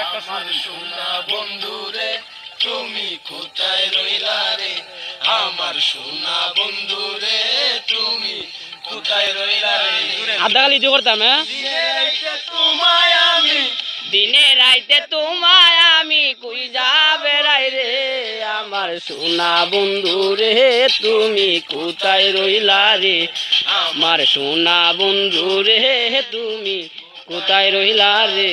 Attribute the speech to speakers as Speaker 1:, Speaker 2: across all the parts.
Speaker 1: একটা
Speaker 2: আমার সোনা বন্ধুরে তুমি কোথায় রইলা রে? আমার সোনা বন্ধুরে তুমি কোথায় রইলা রে?
Speaker 3: আধা খালি ইতি করতাম হ্যাঁ?
Speaker 2: দিনে রাইতে তোমায় আমি।
Speaker 3: দিনে রাইতে তোমায় আমি কই যাবে রাই রে? আমার সোনা বন্ধু রে তুমি কোথায় রইলা রে? আমার সোনা বন্ধু রে তুমি কোথায় রইলা রে?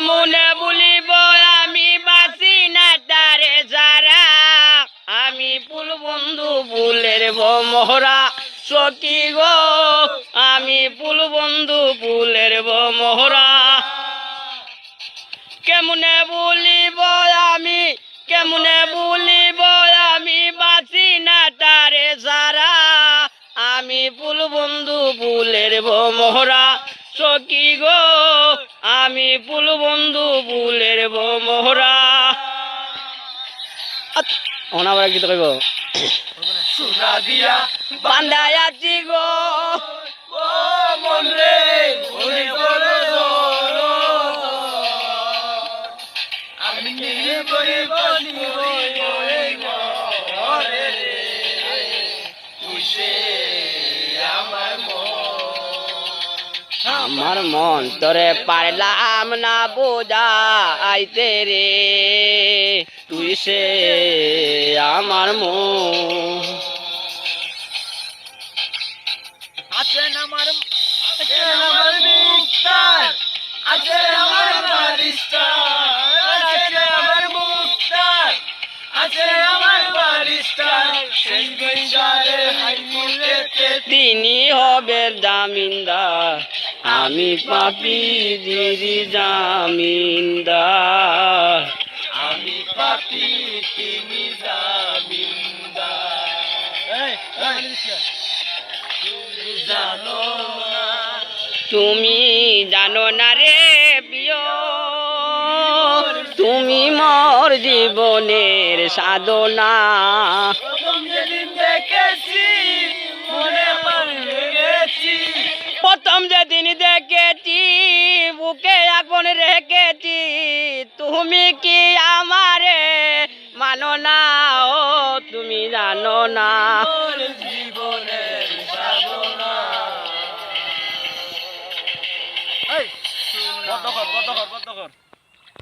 Speaker 3: কেমনে বলিব, আমি বাঁচি না তারে যারা। আমি ফুল বন্ধু, ফুলের মোহরা সখী গো। আমি ফুল বন্ধু, ফুলের মোহরা কেমনে বলিব আমি, কেমনে বলিব আমি, বাঁচি না তারে যারা। আমি ফুল বন্ধু, ফুলের মোহরা সখী গো? আমি পুল বন্ধু পুলের মোহরা। অনাবার কি কইব।
Speaker 2: সোনা দিয়া
Speaker 3: বান্ধায় আছি গো।
Speaker 2: মন রে আমার মন
Speaker 3: তোরে পারলাম না বোঝা আইতে রে তুই সে আমার মন।
Speaker 2: আছেন আমার আছেন আমার আছেন আমার
Speaker 3: হবে জামিনদার আমি পাপি দিদি জামিনদার
Speaker 2: আমি পাপি তিনি তুমি জানো না।
Speaker 3: তুমি জানো না রে প্রিয়। তুমি মোর জীবনের সাধনা।
Speaker 2: দেখেছি
Speaker 3: প্রথম যেদিন দেখেছি, বুকে এখন রেখেছি, তুমি কি আমারে মানো না? ও, তুমি জানো না।
Speaker 1: বন্ধ কর বন্ধ কর বন্ধ কর